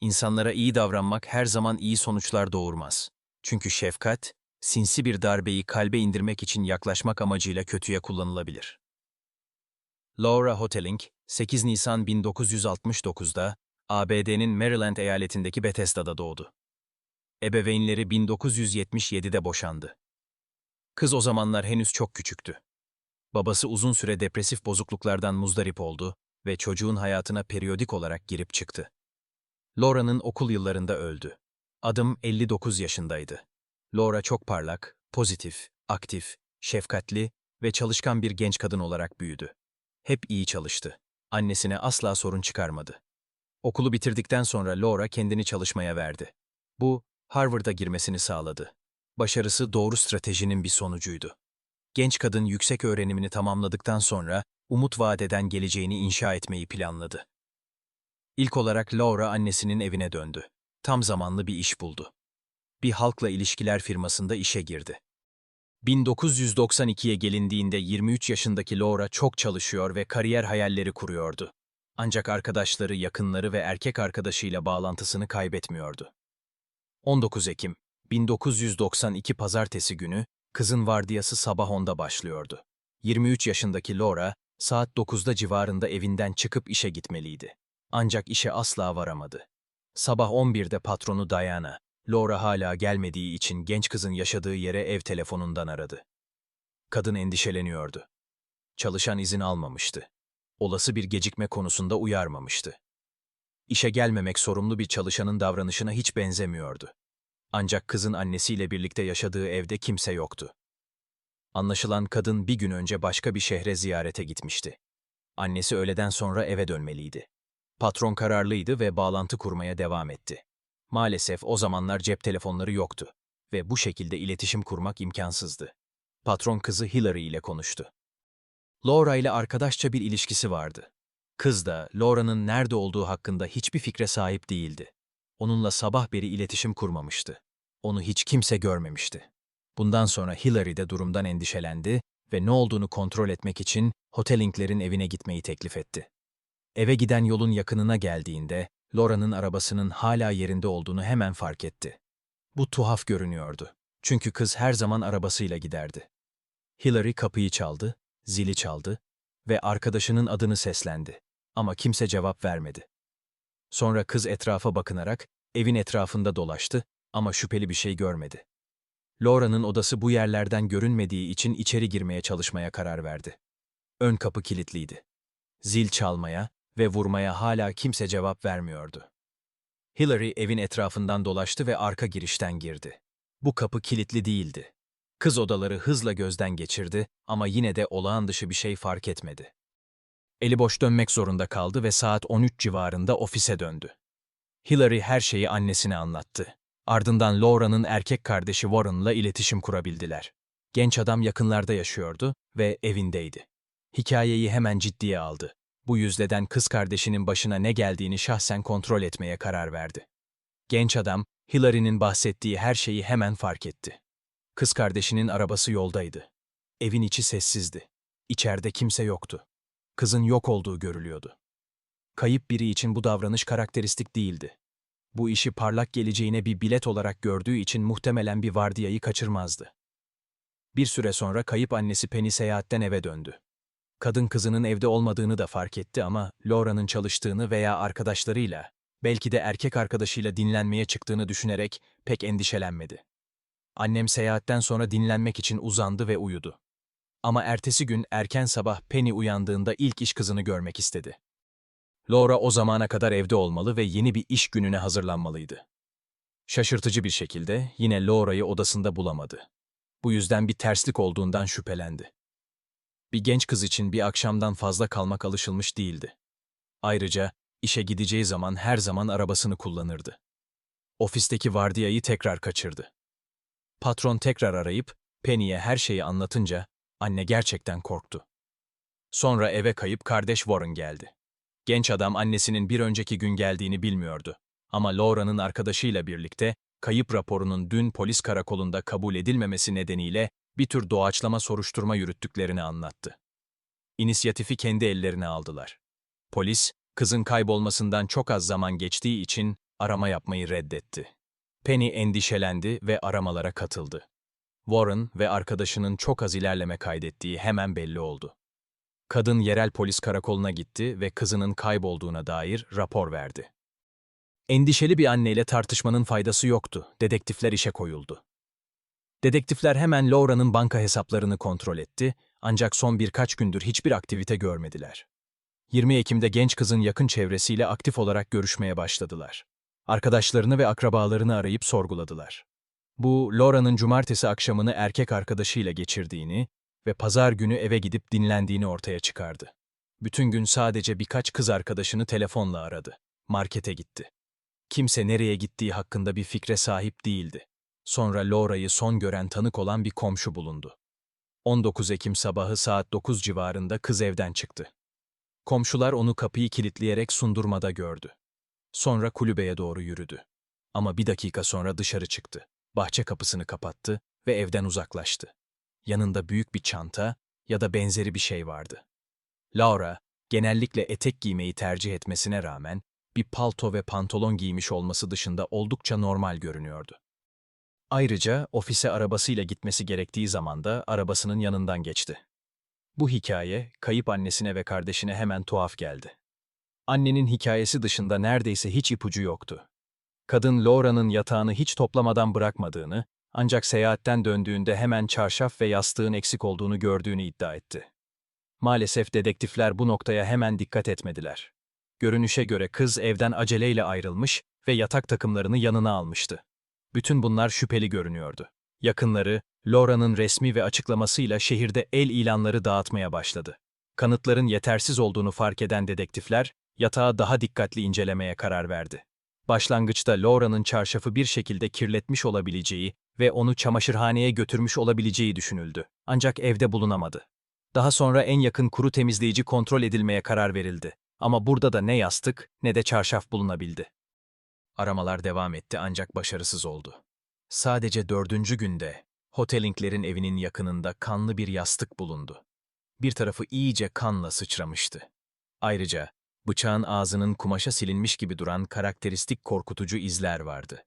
İnsanlara iyi davranmak her zaman iyi sonuçlar doğurmaz. Çünkü şefkat, sinsi bir darbeyi kalbe indirmek için yaklaşmak amacıyla kötüye kullanılabilir. Laura Hoteling, 8 Nisan 1969'da ABD'nin Maryland eyaletindeki Bethesda'da doğdu. Ebeveynleri 1977'de boşandı. Kız o zamanlar henüz çok küçüktü. Babası uzun süre depresif bozukluklardan muzdarip oldu ve çocuğun hayatına periyodik olarak girip çıktı. Laura'nın okul yıllarında öldü. Adım 59 yaşındaydı. Laura çok parlak, pozitif, aktif, şefkatli ve çalışkan bir genç kadın olarak büyüdü. Hep iyi çalıştı. Annesine asla sorun çıkarmadı. Okulu bitirdikten sonra Laura kendini çalışmaya verdi. Bu, Harvard'a girmesini sağladı. Başarısı doğru stratejinin bir sonucuydu. Genç kadın yüksek öğrenimini tamamladıktan sonra umut vaat eden geleceğini inşa etmeyi planladı. İlk olarak Laura annesinin evine döndü. Tam zamanlı bir iş buldu. Bir halkla ilişkiler firmasında işe girdi. 1992'ye gelindiğinde 23 yaşındaki Laura çok çalışıyor ve kariyer hayalleri kuruyordu. Ancak arkadaşları, yakınları ve erkek arkadaşıyla bağlantısını kaybetmiyordu. 19 Ekim 1992 pazartesi günü kızın vardiyası sabah 10'da başlıyordu. 23 yaşındaki Laura saat 9'da civarında evinden çıkıp işe gitmeliydi. Ancak işe asla varamadı. Sabah 11'de patronu Diana, Laura hala gelmediği için genç kızın yaşadığı yere ev telefonundan aradı. Kadın endişeleniyordu. Çalışan izin almamıştı. Olası bir gecikme konusunda uyarmamıştı. İşe gelmemek sorumlu bir çalışanın davranışına hiç benzemiyordu. Ancak kızın annesiyle birlikte yaşadığı evde kimse yoktu. Anlaşılan kadın bir gün önce başka bir şehre ziyarete gitmişti. Annesi öğleden sonra eve dönmeliydi. Patron kararlıydı ve bağlantı kurmaya devam etti. Maalesef o zamanlar cep telefonları yoktu ve bu şekilde iletişim kurmak imkansızdı. Patron kızı Hillary ile konuştu. Laura ile arkadaşça bir ilişkisi vardı. Kız da Laura'nın nerede olduğu hakkında hiçbir fikre sahip değildi. Onunla sabah beri iletişim kurmamıştı. Onu hiç kimse görmemişti. Bundan sonra Hillary de durumdan endişelendi ve ne olduğunu kontrol etmek için Hotelinklerin evine gitmeyi teklif etti. Eve giden yolun yakınına geldiğinde Laura'nın arabasının hala yerinde olduğunu hemen fark etti. Bu tuhaf görünüyordu. Çünkü kız her zaman arabasıyla giderdi. Hillary kapıyı çaldı, zili çaldı ve arkadaşının adını seslendi. Ama kimse cevap vermedi. Sonra kız etrafa bakınarak evin etrafında dolaştı ama şüpheli bir şey görmedi. Laura'nın odası bu yerlerden görünmediği için içeri girmeye çalışmaya karar verdi. Ön kapı kilitliydi. Zil çalmaya ve vurmaya hala kimse cevap vermiyordu. Hillary evin etrafından dolaştı ve arka girişten girdi. Bu kapı kilitli değildi. Kız odaları hızla gözden geçirdi ama yine de olağan dışı bir şey fark etmedi. Eli boş dönmek zorunda kaldı ve saat 13 civarında ofise döndü. Hillary her şeyi annesine anlattı. Ardından Laura'nın erkek kardeşi Warren'la iletişim kurabildiler. Genç adam yakınlarda yaşıyordu ve evindeydi. Hikayeyi hemen ciddiye aldı. Bu yüzden kız kardeşinin başına ne geldiğini şahsen kontrol etmeye karar verdi. Genç adam, Hillary'nin bahsettiği her şeyi hemen fark etti. Kız kardeşinin arabası yoldaydı. Evin içi sessizdi. İçeride kimse yoktu. Kızın yok olduğu görülüyordu. Kayıp biri için bu davranış karakteristik değildi. Bu işi parlak geleceğine bir bilet olarak gördüğü için muhtemelen bir vardiyayı kaçırmazdı. Bir süre sonra kayıp annesi Penny seyahatten eve döndü. Kadın kızının evde olmadığını da fark etti ama Laura'nın çalıştığını veya arkadaşlarıyla, belki de erkek arkadaşıyla dinlenmeye çıktığını düşünerek pek endişelenmedi. Annem seyahatten sonra dinlenmek için uzandı ve uyudu. Ama ertesi gün erken sabah Penny uyandığında ilk iş kızını görmek istedi. Laura o zamana kadar evde olmalı ve yeni bir iş gününe hazırlanmalıydı. Şaşırtıcı bir şekilde yine Laura'yı odasında bulamadı. Bu yüzden bir terslik olduğundan şüphelendi. Bir genç kız için bir akşamdan fazla kalmak alışılmış değildi. Ayrıca işe gideceği zaman her zaman arabasını kullanırdı. Ofisteki vardiyayı tekrar kaçırdı. Patron tekrar arayıp Penny'e her şeyi anlatınca anne gerçekten korktu. Sonra eve kayıp kardeş Warren geldi. Genç adam annesinin bir önceki gün geldiğini bilmiyordu. Ama Laura'nın arkadaşıyla birlikte kayıp raporunun dün polis karakolunda kabul edilmemesi nedeniyle bir tür doğaçlama soruşturma yürüttüklerini anlattı. İnisiyatifi kendi ellerine aldılar. Polis, kızın kaybolmasından çok az zaman geçtiği için arama yapmayı reddetti. Penny endişelendi ve aramalara katıldı. Warren ve arkadaşının çok az ilerleme kaydettiği hemen belli oldu. Kadın yerel polis karakoluna gitti ve kızının kaybolduğuna dair rapor verdi. Endişeli bir anneyle tartışmanın faydası yoktu. Dedektifler işe koyuldu. Dedektifler hemen Laura'nın banka hesaplarını kontrol etti ancak son birkaç gündür hiçbir aktivite görmediler. 20 Ekim'de genç kızın yakın çevresiyle aktif olarak görüşmeye başladılar. Arkadaşlarını ve akrabalarını arayıp sorguladılar. Bu, Laura'nın cumartesi akşamını erkek arkadaşıyla geçirdiğini ve pazar günü eve gidip dinlendiğini ortaya çıkardı. Bütün gün sadece birkaç kız arkadaşını telefonla aradı. Markete gitti. Kimse nereye gittiği hakkında bir fikre sahip değildi. Sonra Laura'yı son gören tanık olan bir komşu bulundu. 19 Ekim sabahı saat 9 civarında kız evden çıktı. Komşular onu kapıyı kilitleyerek sundurmada gördü. Sonra kulübeye doğru yürüdü. Ama bir dakika sonra dışarı çıktı. Bahçe kapısını kapattı ve evden uzaklaştı. Yanında büyük bir çanta ya da benzeri bir şey vardı. Laura, genellikle etek giymeyi tercih etmesine rağmen bir palto ve pantolon giymiş olması dışında oldukça normal görünüyordu. Ayrıca ofise arabasıyla gitmesi gerektiği zaman da arabasının yanından geçti. Bu hikaye kayıp annesine ve kardeşine hemen tuhaf geldi. Annenin hikayesi dışında neredeyse hiç ipucu yoktu. Kadın Laura'nın yatağını hiç toplamadan bırakmadığını, ancak seyahatten döndüğünde hemen çarşaf ve yastığın eksik olduğunu gördüğünü iddia etti. Maalesef dedektifler bu noktaya hemen dikkat etmediler. Görünüşe göre kız evden aceleyle ayrılmış ve yatak takımlarını yanına almıştı. Bütün bunlar şüpheli görünüyordu. Yakınları, Laura'nın resmi ve açıklamasıyla şehirde el ilanları dağıtmaya başladı. Kanıtların yetersiz olduğunu fark eden dedektifler, yatağı daha dikkatli incelemeye karar verdi. Başlangıçta Laura'nın çarşafı bir şekilde kirletmiş olabileceği ve onu çamaşırhaneye götürmüş olabileceği düşünüldü. Ancak evde bulunamadı. Daha sonra en yakın kuru temizleyici kontrol edilmeye karar verildi. Ama burada da ne yastık ne de çarşaf bulunabildi. Aramalar devam etti ancak başarısız oldu. Sadece dördüncü günde Hotelinklerin evinin yakınında kanlı bir yastık bulundu. Bir tarafı iyice kanla sıçramıştı. Ayrıca bıçağın ağzının kumaşa silinmiş gibi duran karakteristik korkutucu izler vardı.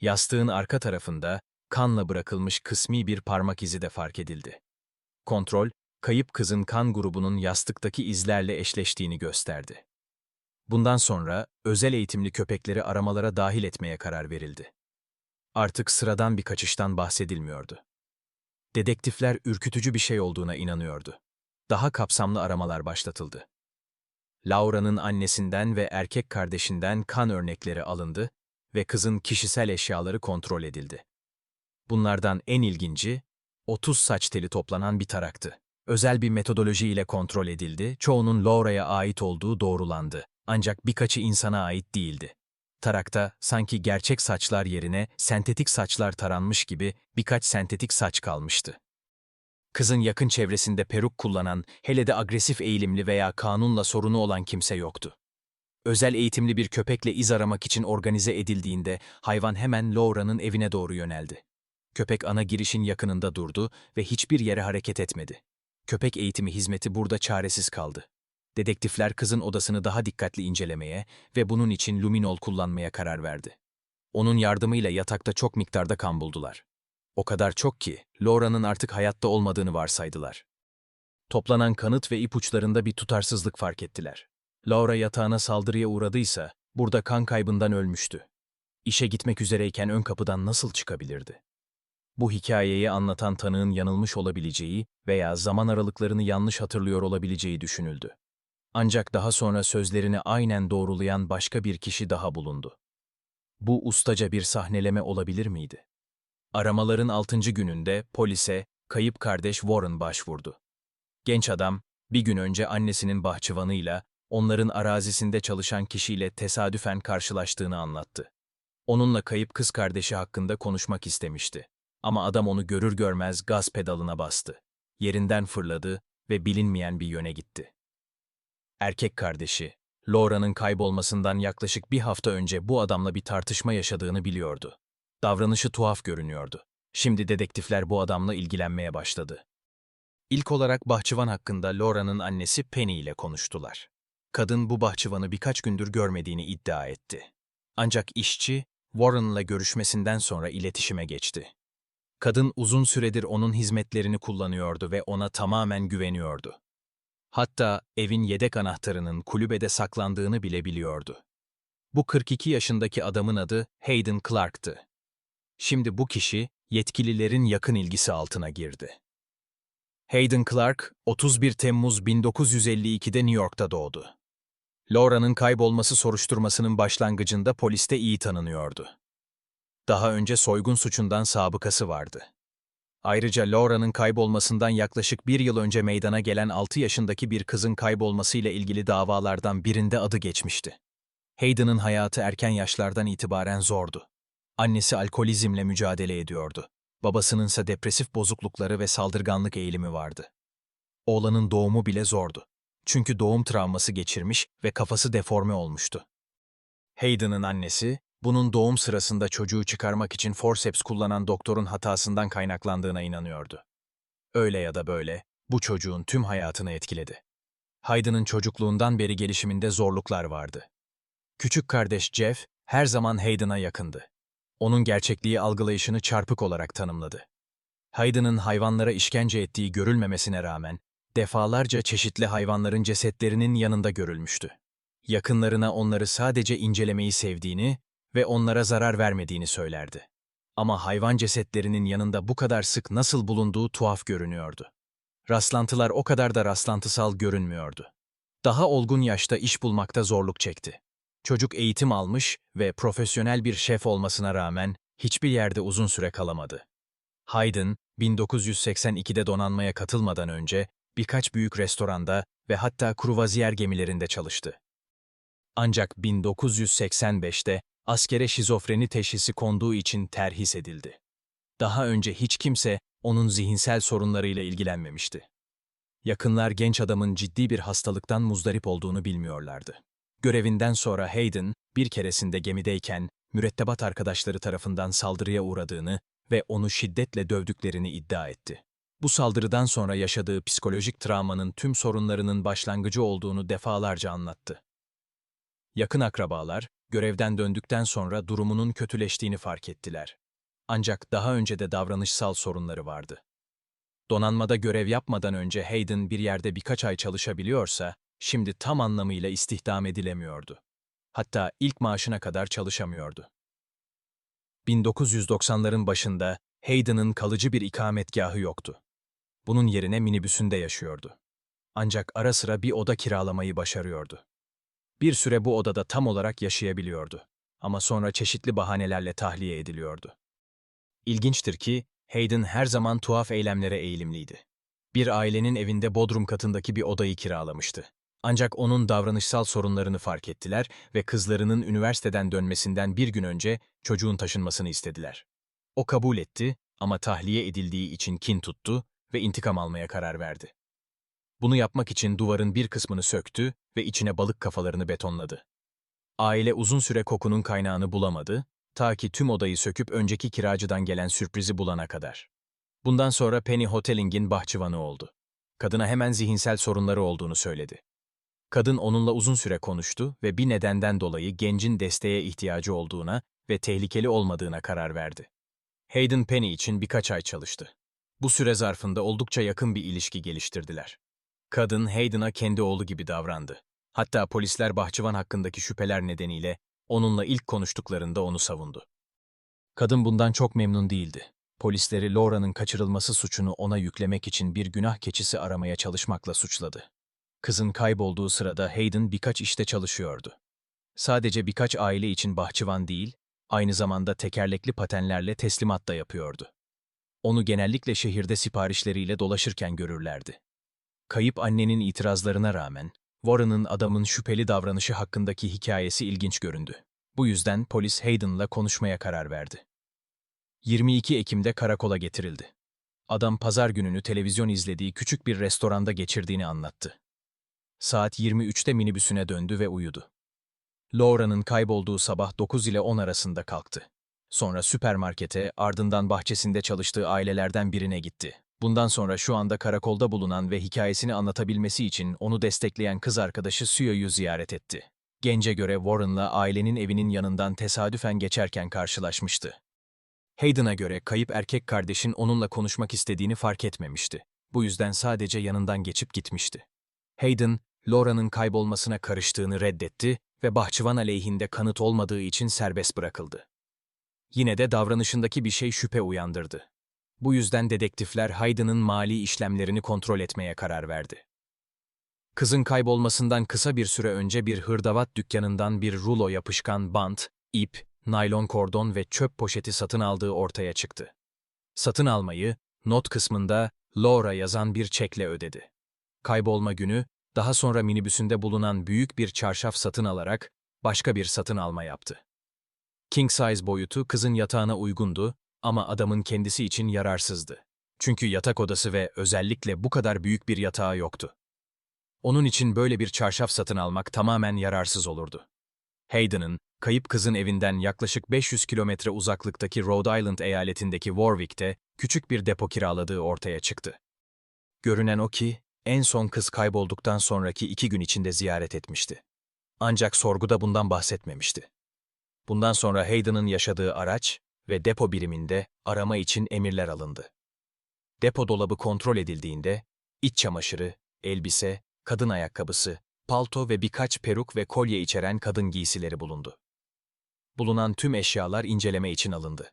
Yastığın arka tarafında kanla bırakılmış kısmi bir parmak izi de fark edildi. Kontrol, kayıp kızın kan grubunun yastıktaki izlerle eşleştiğini gösterdi. Bundan sonra özel eğitimli köpekleri aramalara dahil etmeye karar verildi. Artık sıradan bir kaçıştan bahsedilmiyordu. Dedektifler ürkütücü bir şey olduğuna inanıyordu. Daha kapsamlı aramalar başlatıldı. Laura'nın annesinden ve erkek kardeşinden kan örnekleri alındı ve kızın kişisel eşyaları kontrol edildi. Bunlardan en ilginci, 30 saç teli toplanan bir taraktı. Özel bir metodoloji ile kontrol edildi, çoğunun Laura'ya ait olduğu doğrulandı. Ancak birkaçı insana ait değildi. Tarakta sanki gerçek saçlar yerine sentetik saçlar taranmış gibi birkaç sentetik saç kalmıştı. Kızın yakın çevresinde peruk kullanan, hele de agresif eğilimli veya kanunla sorunu olan kimse yoktu. Özel eğitimli bir köpekle iz aramak için organize edildiğinde hayvan hemen Laura'nın evine doğru yöneldi. Köpek ana girişin yakınında durdu ve hiçbir yere hareket etmedi. Köpek eğitimi hizmeti burada çaresiz kaldı. Dedektifler kızın odasını daha dikkatli incelemeye ve bunun için luminol kullanmaya karar verdi. Onun yardımıyla yatakta çok miktarda kan buldular. O kadar çok ki Laura'nın artık hayatta olmadığını varsaydılar. Toplanan kanıt ve ipuçlarında bir tutarsızlık fark ettiler. Laura yatağına saldırıya uğradıysa burada kan kaybından ölmüştü. İşe gitmek üzereyken ön kapıdan nasıl çıkabilirdi? Bu hikayeyi anlatan tanığın yanılmış olabileceği veya zaman aralıklarını yanlış hatırlıyor olabileceği düşünüldü. Ancak daha sonra sözlerini aynen doğrulayan başka bir kişi daha bulundu. Bu ustaca bir sahneleme olabilir miydi? Aramaların altıncı gününde polise kayıp kardeş Warren başvurdu. Genç adam, bir gün önce annesinin bahçıvanıyla, onların arazisinde çalışan kişiyle tesadüfen karşılaştığını anlattı. Onunla kayıp kız kardeşi hakkında konuşmak istemişti. Ama adam onu görür görmez gaz pedalına bastı. Yerinden fırladı ve bilinmeyen bir yöne gitti. Erkek kardeşi, Laura'nın kaybolmasından yaklaşık bir hafta önce bu adamla bir tartışma yaşadığını biliyordu. Davranışı tuhaf görünüyordu. Şimdi dedektifler bu adamla ilgilenmeye başladı. İlk olarak bahçıvan hakkında Laura'nın annesi Penny ile konuştular. Kadın bu bahçıvanı birkaç gündür görmediğini iddia etti. Ancak işçi, Warren'la görüşmesinden sonra iletişime geçti. Kadın uzun süredir onun hizmetlerini kullanıyordu ve ona tamamen güveniyordu. Hatta evin yedek anahtarının kulübede saklandığını bile biliyordu. Bu 42 yaşındaki adamın adı Hayden Clark'tı. Şimdi bu kişi yetkililerin yakın ilgisi altına girdi. Hayden Clark, 31 Temmuz 1952'de New York'ta doğdu. Laura'nın kaybolması soruşturmasının başlangıcında poliste iyi tanınıyordu. Daha önce soygun suçundan sabıkası vardı. Ayrıca Laura'nın kaybolmasından yaklaşık bir yıl önce meydana gelen 6 yaşındaki bir kızın kaybolmasıyla ilgili davalardan birinde adı geçmişti. Hayden'ın hayatı erken yaşlardan itibaren zordu. Annesi alkolizmle mücadele ediyordu. Babasının ise depresif bozuklukları ve saldırganlık eğilimi vardı. Oğlanın doğumu bile zordu. Çünkü doğum travması geçirmiş ve kafası deforme olmuştu. Hayden'ın annesi, bunun doğum sırasında çocuğu çıkarmak için forceps kullanan doktorun hatasından kaynaklandığına inanıyordu. Öyle ya da böyle, bu çocuğun tüm hayatını etkiledi. Hayden'ın çocukluğundan beri gelişiminde zorluklar vardı. Küçük kardeş Jeff, her zaman Hayden'a yakındı. Onun gerçekliği algılayışını çarpık olarak tanımladı. Hayden'ın hayvanlara işkence ettiği görülmemesine rağmen, defalarca çeşitli hayvanların cesetlerinin yanında görülmüştü. Yakınlarına onları sadece incelemeyi sevdiğini ve onlara zarar vermediğini söylerdi. Ama hayvan cesetlerinin yanında bu kadar sık nasıl bulunduğu tuhaf görünüyordu. Rastlantılar o kadar da rastlantısal görünmüyordu. Daha olgun yaşta iş bulmakta zorluk çekti. Çocuk eğitim almış ve profesyonel bir şef olmasına rağmen hiçbir yerde uzun süre kalamadı. Hayden, 1982'de donanmaya katılmadan önce birkaç büyük restoranda ve hatta kruvaziyer gemilerinde çalıştı. Ancak 1985'te askere şizofreni teşhisi konduğu için terhis edildi. Daha önce hiç kimse onun zihinsel sorunlarıyla ilgilenmemişti. Yakınlar genç adamın ciddi bir hastalıktan muzdarip olduğunu bilmiyorlardı. Görevinden sonra Hayden, bir keresinde gemideyken mürettebat arkadaşları tarafından saldırıya uğradığını ve onu şiddetle dövdüklerini iddia etti. Bu saldırıdan sonra yaşadığı psikolojik travmanın tüm sorunlarının başlangıcı olduğunu defalarca anlattı. Yakın akrabalar, görevden döndükten sonra durumunun kötüleştiğini fark ettiler. Ancak daha önce de davranışsal sorunları vardı. Donanmada görev yapmadan önce Hayden bir yerde birkaç ay çalışabiliyorsa, şimdi tam anlamıyla istihdam edilemiyordu. Hatta ilk maaşına kadar çalışamıyordu. 1990'ların başında Hayden'ın kalıcı bir ikametgahı yoktu. Bunun yerine minibüsünde yaşıyordu. Ancak ara sıra bir oda kiralamayı başarıyordu. Bir süre bu odada tam olarak yaşayabiliyordu. Ama sonra çeşitli bahanelerle tahliye ediliyordu. İlginçtir ki Hayden her zaman tuhaf eylemlere eğilimliydi. Bir ailenin evinde bodrum katındaki bir odayı kiralamıştı. Ancak onun davranışsal sorunlarını fark ettiler ve kızlarının üniversiteden dönmesinden bir gün önce çocuğun taşınmasını istediler. O kabul etti ama tahliye edildiği için kin tuttu ve intikam almaya karar verdi. Bunu yapmak için duvarın bir kısmını söktü ve içine balık kafalarını betonladı. Aile uzun süre kokunun kaynağını bulamadı, ta ki tüm odayı söküp önceki kiracıdan gelen sürprizi bulana kadar. Bundan sonra Penny Hoteling'in bahçıvanı oldu. Kadına hemen zihinsel sorunları olduğunu söyledi. Kadın onunla uzun süre konuştu ve bir nedenden dolayı gencin desteğe ihtiyacı olduğuna ve tehlikeli olmadığına karar verdi. Hayden Penny için birkaç ay çalıştı. Bu süre zarfında oldukça yakın bir ilişki geliştirdiler. Kadın Hayden'a kendi oğlu gibi davrandı. Hatta polisler bahçıvan hakkındaki şüpheler nedeniyle onunla ilk konuştuklarında onu savundu. Kadın bundan çok memnun değildi. Polisleri Laura'nın kaçırılması suçunu ona yüklemek için bir günah keçisi aramaya çalışmakla suçladı. Kızın kaybolduğu sırada Hayden birkaç işte çalışıyordu. Sadece birkaç aile için bahçıvan değil, aynı zamanda tekerlekli patenlerle teslimat da yapıyordu. Onu genellikle şehirde siparişleriyle dolaşırken görürlerdi. Kayıp annenin itirazlarına rağmen, Warren'ın adamın şüpheli davranışı hakkındaki hikayesi ilginç göründü. Bu yüzden polis Hayden'la konuşmaya karar verdi. 22 Ekim'de karakola getirildi. Adam pazar gününü televizyon izlediği küçük bir restoranda geçirdiğini anlattı. Saat 23'te minibüsüne döndü ve uyudu. Laura'nın kaybolduğu sabah 9 ile 10 arasında kalktı. Sonra süpermarkete, ardından bahçesinde çalıştığı ailelerden birine gitti. Bundan sonra şu anda karakolda bulunan ve hikayesini anlatabilmesi için onu destekleyen kız arkadaşı Suyo'yu ziyaret etti. gence göre Warren'la ailenin evinin yanından tesadüfen geçerken karşılaşmıştı. Hayden'a göre kayıp erkek kardeşin onunla konuşmak istediğini fark etmemişti. Bu yüzden sadece yanından geçip gitmişti. Hayden, Laura'nın kaybolmasına karıştığını reddetti ve bahçıvan aleyhinde kanıt olmadığı için serbest bırakıldı. Yine de davranışındaki bir şey şüphe uyandırdı. Bu yüzden dedektifler Hayden'ın mali işlemlerini kontrol etmeye karar verdi. Kızın kaybolmasından kısa bir süre önce bir hırdavat dükkanından bir rulo yapışkan bant, ip, naylon kordon ve çöp poşeti satın aldığı ortaya çıktı. Satın almayı, not kısmında Laura yazan bir çekle ödedi. Kaybolma günü, daha sonra minibüsünde bulunan büyük bir çarşaf satın alarak başka bir satın alma yaptı. King size boyutu kızın yatağına uygundu ama adamın kendisi için yararsızdı. Çünkü yatak odası ve özellikle bu kadar büyük bir yatağı yoktu. Onun için böyle bir çarşaf satın almak tamamen yararsız olurdu. Hayden'ın, kayıp kızın evinden yaklaşık 500 kilometre uzaklıktaki Rhode Island eyaletindeki Warwick'te küçük bir depo kiraladığı ortaya çıktı. Görünen o ki, en son kız kaybolduktan sonraki iki gün içinde ziyaret etmişti. Ancak sorguda bundan bahsetmemişti. Bundan sonra Hayden'ın yaşadığı araç ve depo biriminde arama için emirler alındı. Depo dolabı kontrol edildiğinde, iç çamaşırı, elbise, kadın ayakkabısı, palto ve birkaç peruk ve kolye içeren kadın giysileri bulundu. Bulunan tüm eşyalar inceleme için alındı.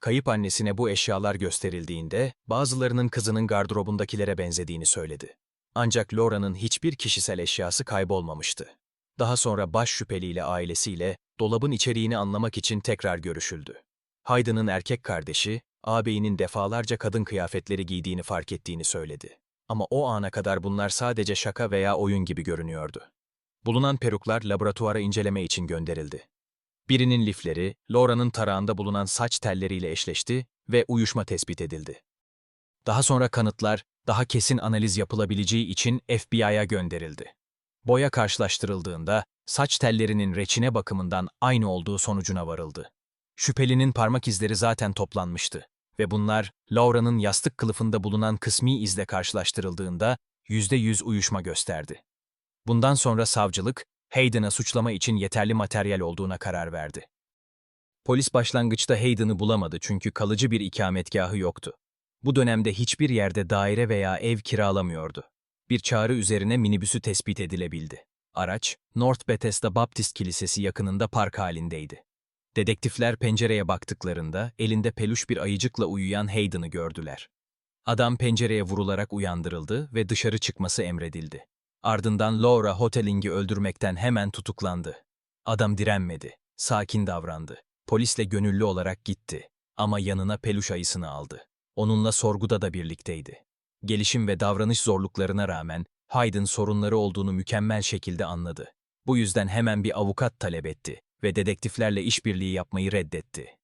Kayıp annesine bu eşyalar gösterildiğinde bazılarının kızının gardırobundakilere benzediğini söyledi. Ancak Laura'nın hiçbir kişisel eşyası kaybolmamıştı. Daha sonra baş şüpheliyle ailesiyle dolabın içeriğini anlamak için tekrar görüşüldü. Hayden'ın erkek kardeşi, ağabeyinin defalarca kadın kıyafetleri giydiğini fark ettiğini söyledi. Ama o ana kadar bunlar sadece şaka veya oyun gibi görünüyordu. Bulunan peruklar laboratuvara inceleme için gönderildi. Birinin lifleri, Laura'nın tarağında bulunan saç telleriyle eşleşti ve uyuşma tespit edildi. Daha sonra kanıtlar, daha kesin analiz yapılabileceği için FBI'ya gönderildi. Boya karşılaştırıldığında, saç tellerinin reçine bakımından aynı olduğu sonucuna varıldı. Şüphelinin parmak izleri zaten toplanmıştı ve bunlar Laura'nın yastık kılıfında bulunan kısmi izle karşılaştırıldığında %100 uyuşma gösterdi. Bundan sonra savcılık, Hayden'a suçlama için yeterli materyal olduğuna karar verdi. Polis başlangıçta Hayden'ı bulamadı çünkü kalıcı bir ikametgahı yoktu. Bu dönemde hiçbir yerde daire veya ev kiralamıyordu. Bir çağrı üzerine minibüsü tespit edilebildi. Araç, North Bethesda Baptist Kilisesi yakınında park halindeydi. Dedektifler pencereye baktıklarında elinde peluş bir ayıcıkla uyuyan Hayden'ı gördüler. Adam pencereye vurularak uyandırıldı ve dışarı çıkması emredildi. Ardından Laura Hoteling'i öldürmekten hemen tutuklandı. Adam direnmedi, sakin davrandı. Polisle gönüllü olarak gitti ama yanına peluş ayısını aldı. Onunla sorguda da birlikteydi. Gelişim ve davranış zorluklarına rağmen Hayden sorunları olduğunu mükemmel şekilde anladı. Bu yüzden hemen bir avukat talep etti ve dedektiflerle işbirliği yapmayı reddetti.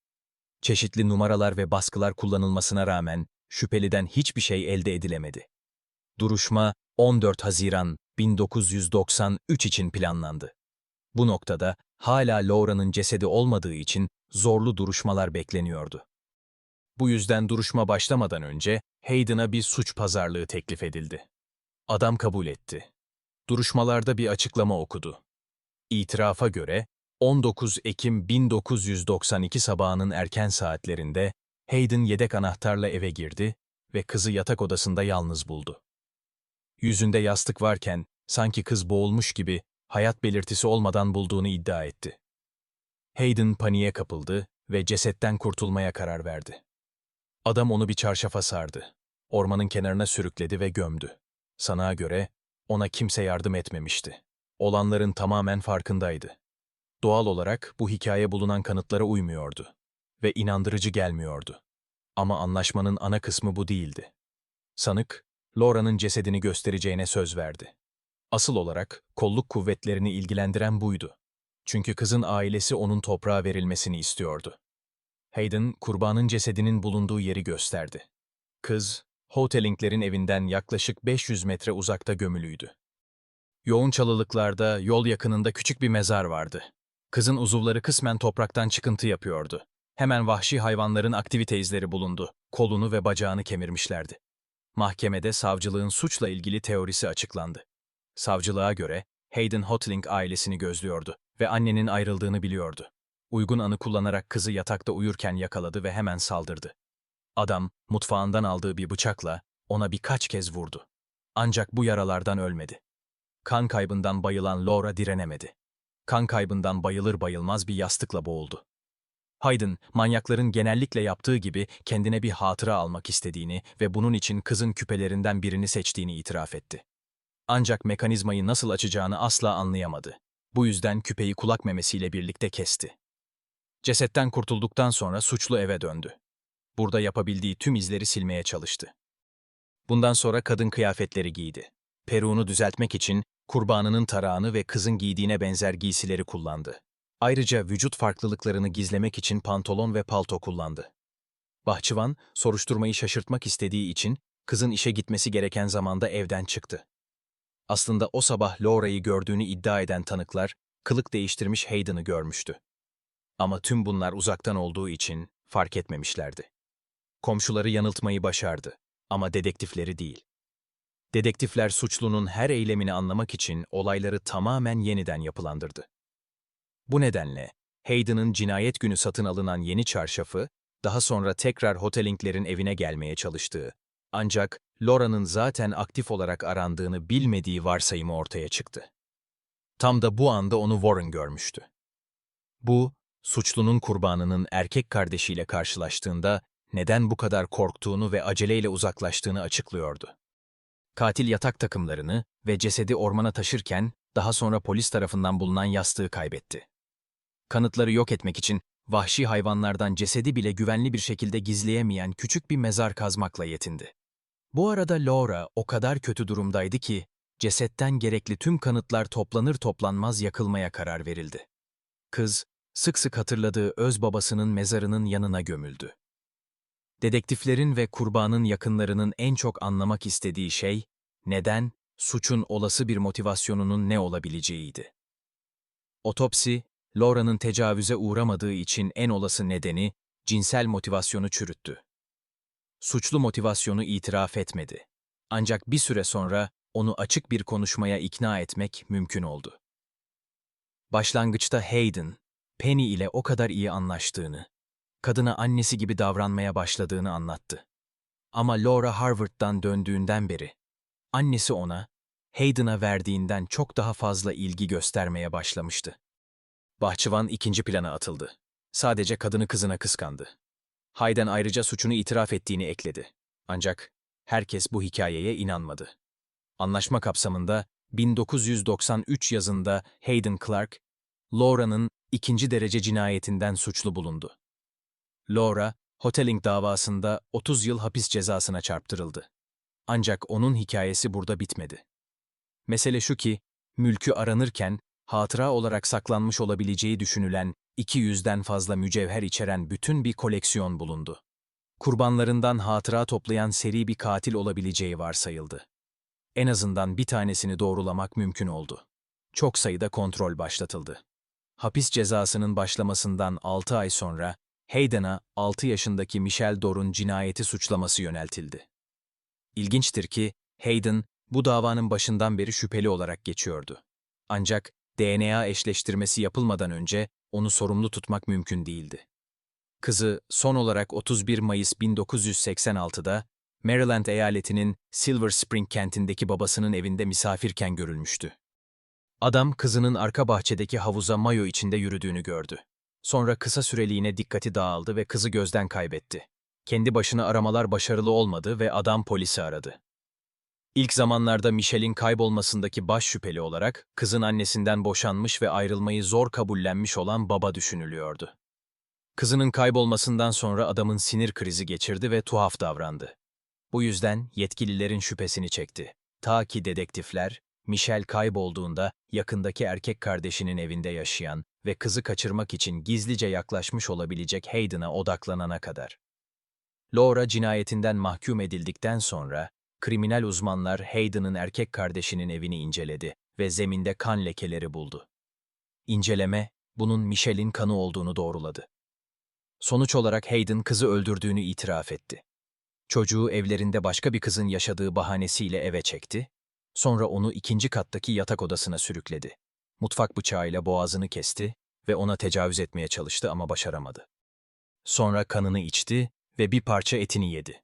Çeşitli numaralar ve baskılar kullanılmasına rağmen şüpheliden hiçbir şey elde edilemedi. Duruşma 14 Haziran 1993 için planlandı. Bu noktada hala Laura'nın cesedi olmadığı için zorlu duruşmalar bekleniyordu. Bu yüzden duruşma başlamadan önce Hayden'a bir suç pazarlığı teklif edildi. Adam kabul etti. Duruşmalarda bir açıklama okudu. İtirafa göre 19 Ekim 1992 sabahının erken saatlerinde Hayden yedek anahtarla eve girdi ve kızı yatak odasında yalnız buldu. Yüzünde yastık varken sanki kız boğulmuş gibi hayat belirtisi olmadan bulduğunu iddia etti. Hayden paniğe kapıldı ve cesetten kurtulmaya karar verdi. Adam onu bir çarşafa sardı. Ormanın kenarına sürükledi ve gömdü. Sanığa göre ona kimse yardım etmemişti. Olanların tamamen farkındaydı. Doğal olarak bu hikaye bulunan kanıtlara uymuyordu ve inandırıcı gelmiyordu. Ama anlaşmanın ana kısmı bu değildi. Sanık, Laura'nın cesedini göstereceğine söz verdi. Asıl olarak kolluk kuvvetlerini ilgilendiren buydu. Çünkü kızın ailesi onun toprağa verilmesini istiyordu. Hayden, kurbanın cesedinin bulunduğu yeri gösterdi. Kız, Hoteling'lerin evinden yaklaşık 500 metre uzakta gömülüydü. Yoğun çalılıklarda yol yakınında küçük bir mezar vardı. Kızın uzuvları kısmen topraktan çıkıntı yapıyordu. Hemen vahşi hayvanların aktivite izleri bulundu. Kolunu ve bacağını kemirmişlerdi. Mahkemede savcılığın suçla ilgili teorisi açıklandı. Savcılığa göre Hayden Hotling ailesini gözlüyordu ve annenin ayrıldığını biliyordu. Uygun anı kullanarak kızı yatakta uyurken yakaladı ve hemen saldırdı. Adam, mutfağından aldığı bir bıçakla ona birkaç kez vurdu. Ancak bu yaralardan ölmedi. Kan kaybından bayılan Laura direnemedi. Kan kaybından bayılır bayılmaz bir yastıkla boğuldu. Hayden, manyakların genellikle yaptığı gibi kendine bir hatıra almak istediğini ve bunun için kızın küpelerinden birini seçtiğini itiraf etti. Ancak mekanizmayı nasıl açacağını asla anlayamadı. Bu yüzden küpeyi kulak memesiyle birlikte kesti. Cesetten kurtulduktan sonra suçlu eve döndü. Burada yapabildiği tüm izleri silmeye çalıştı. Bundan sonra kadın kıyafetleri giydi. Peruğunu düzeltmek için kurbanının tarağını ve kızın giydiğine benzer giysileri kullandı. Ayrıca vücut farklılıklarını gizlemek için pantolon ve palto kullandı. Bahçıvan, soruşturmayı şaşırtmak istediği için kızın işe gitmesi gereken zamanda evden çıktı. Aslında o sabah Laura'yı gördüğünü iddia eden tanıklar, kılık değiştirmiş Hayden'ı görmüştü. Ama tüm bunlar uzaktan olduğu için fark etmemişlerdi. Komşuları yanıltmayı başardı ama dedektifleri değil. Dedektifler suçlunun her eylemini anlamak için olayları tamamen yeniden yapılandırdı. Bu nedenle Hayden'ın cinayet günü satın alınan yeni çarşafı, daha sonra tekrar Hotelinklerin evine gelmeye çalıştığı, ancak Laura'nın zaten aktif olarak arandığını bilmediği varsayımı ortaya çıktı. Tam da bu anda onu Warren görmüştü. Bu, suçlunun kurbanının erkek kardeşiyle karşılaştığında neden bu kadar korktuğunu ve aceleyle uzaklaştığını açıklıyordu. Katil yatak takımlarını ve cesedi ormana taşırken daha sonra polis tarafından bulunan yastığı kaybetti. Kanıtları yok etmek için vahşi hayvanlardan cesedi bile güvenli bir şekilde gizleyemeyen küçük bir mezar kazmakla yetindi. Bu arada Laura o kadar kötü durumdaydı ki cesetten gerekli tüm kanıtlar toplanır toplanmaz yakılmaya karar verildi. Kız, sık sık hatırladığı öz babasının mezarının yanına gömüldü. Dedektiflerin ve kurbanın yakınlarının en çok anlamak istediği şey, neden, suçun olası bir motivasyonunun ne olabileceğiydi. Otopsi, Laura'nın tecavüze uğramadığı için en olası nedeni, cinsel motivasyonu çürüttü. Suçlu motivasyonu itiraf etmedi. Ancak bir süre sonra onu açık bir konuşmaya ikna etmek mümkün oldu. Başlangıçta Hayden, Penny ile o kadar iyi anlaştığını, kadına annesi gibi davranmaya başladığını anlattı. Ama Laura Harvard'dan döndüğünden beri, annesi ona, Hayden'a verdiğinden çok daha fazla ilgi göstermeye başlamıştı. Bahçıvan ikinci plana atıldı. Sadece kadını kızına kıskandı. Hayden ayrıca suçunu itiraf ettiğini ekledi. Ancak herkes bu hikayeye inanmadı. Anlaşma kapsamında 1993 yazında Hayden Clark, Laura'nın ikinci derece cinayetinden suçlu bulundu. Laura, Hoteling davasında 30 yıl hapis cezasına çarptırıldı. Ancak onun hikayesi burada bitmedi. Mesele şu ki, mülkü aranırken hatıra olarak saklanmış olabileceği düşünülen 200'den fazla mücevher içeren bütün bir koleksiyon bulundu. Kurbanlarından hatıra toplayan seri bir katil olabileceği varsayıldı. En azından bir tanesini doğrulamak mümkün oldu. Çok sayıda kontrol başlatıldı. Hapis cezasının başlamasından 6 ay sonra Hayden'a 6 yaşındaki Michelle Dorr'un cinayeti suçlaması yöneltildi. İlginçtir ki Hayden bu davanın başından beri şüpheli olarak geçiyordu. Ancak DNA eşleştirmesi yapılmadan önce onu sorumlu tutmak mümkün değildi. Kızı son olarak 31 Mayıs 1986'da Maryland eyaletinin Silver Spring kentindeki babasının evinde misafirken görülmüştü. Adam kızının arka bahçedeki havuza mayo içinde yürüdüğünü gördü. Sonra kısa süreliğine dikkati dağıldı ve kızı gözden kaybetti. Kendi başına aramalar başarılı olmadı ve adam polisi aradı. İlk zamanlarda Michelle'in kaybolmasındaki baş şüpheli olarak kızın annesinden boşanmış ve ayrılmayı zor kabullenmiş olan baba düşünülüyordu. Kızının kaybolmasından sonra adamın sinir krizi geçirdi ve tuhaf davrandı. Bu yüzden yetkililerin şüphesini çekti. Ta ki dedektifler, Michelle kaybolduğunda yakındaki erkek kardeşinin evinde yaşayan ve kızı kaçırmak için gizlice yaklaşmış olabilecek Hayden'a odaklanana kadar. Laura cinayetinden mahkum edildikten sonra kriminal uzmanlar Hayden'ın erkek kardeşinin evini inceledi ve zeminde kan lekeleri buldu. İnceleme, bunun Michelle'in kanı olduğunu doğruladı. Sonuç olarak Hayden kızı öldürdüğünü itiraf etti. Çocuğu evlerinde başka bir kızın yaşadığı bahanesiyle eve çekti Sonra onu ikinci kattaki yatak odasına sürükledi. Mutfak bıçağıyla boğazını kesti ve ona tecavüz etmeye çalıştı ama başaramadı. Sonra kanını içti ve bir parça etini yedi.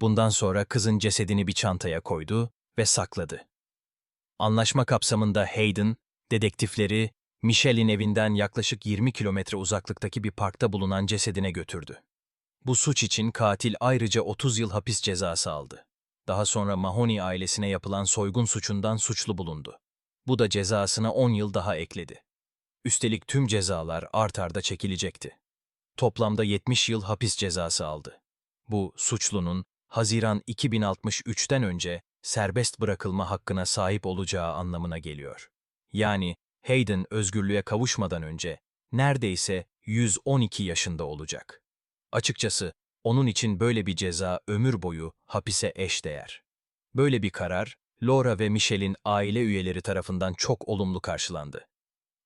Bundan sonra kızın cesedini bir çantaya koydu ve sakladı. Anlaşma kapsamında Hayden, dedektifleri Michelle'in evinden yaklaşık 20 kilometre uzaklıktaki bir parkta bulunan cesedine götürdü. Bu suç için katil ayrıca 30 yıl hapis cezası aldı. Daha sonra Mahoney ailesine yapılan soygun suçundan suçlu bulundu. Bu da cezasına 10 yıl daha ekledi. Üstelik tüm cezalar art arda çekilecekti. Toplamda 70 yıl hapis cezası aldı. Bu, suçlunun Haziran 2063'ten önce serbest bırakılma hakkına sahip olacağı anlamına geliyor. Yani Hayden özgürlüğe kavuşmadan önce neredeyse 112 yaşında olacak. Açıkçası onun için böyle bir ceza ömür boyu hapise eşdeğer. Böyle bir karar, Laura ve Michelle'in aile üyeleri tarafından çok olumlu karşılandı.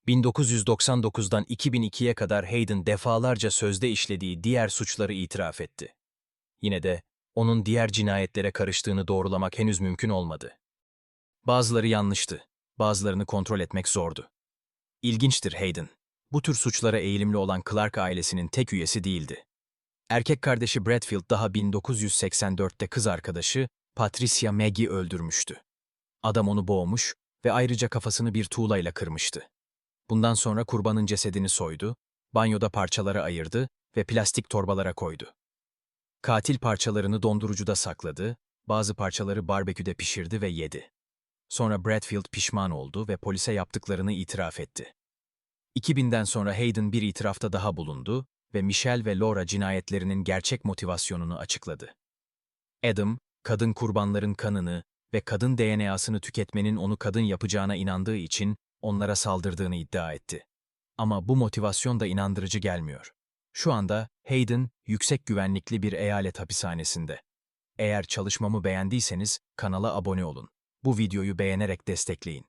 1999'dan 2002'ye kadar Hayden defalarca sözde işlediği diğer suçları itiraf etti. Yine de onun diğer cinayetlere karıştığını doğrulamak henüz mümkün olmadı. Bazıları yanlıştı, bazılarını kontrol etmek zordu. İlginçtir Hayden. Bu tür suçlara eğilimli olan Clark ailesinin tek üyesi değildi. Erkek kardeşi Bradfield daha 1984'te kız arkadaşı Patricia Maggie öldürmüştü. Adam onu boğmuş ve ayrıca kafasını bir tuğlayla kırmıştı. Bundan sonra kurbanın cesedini soydu, banyoda parçalara ayırdı ve plastik torbalara koydu. Katil parçalarını dondurucuda sakladı, bazı parçaları barbeküde pişirdi ve yedi. Sonra Bradfield pişman oldu ve polise yaptıklarını itiraf etti. 2000'den sonra Hayden bir itirafta daha bulundu ve Michelle ve Laura cinayetlerinin gerçek motivasyonunu açıkladı. Adam, kadın kurbanların kanını ve kadın DNA'sını tüketmenin onu kadın yapacağına inandığı için onlara saldırdığını iddia etti. Ama bu motivasyon da inandırıcı gelmiyor. Şu anda Hayden yüksek güvenlikli bir eyalet hapishanesinde. Eğer çalışmamı beğendiyseniz kanala abone olun. Bu videoyu beğenerek destekleyin.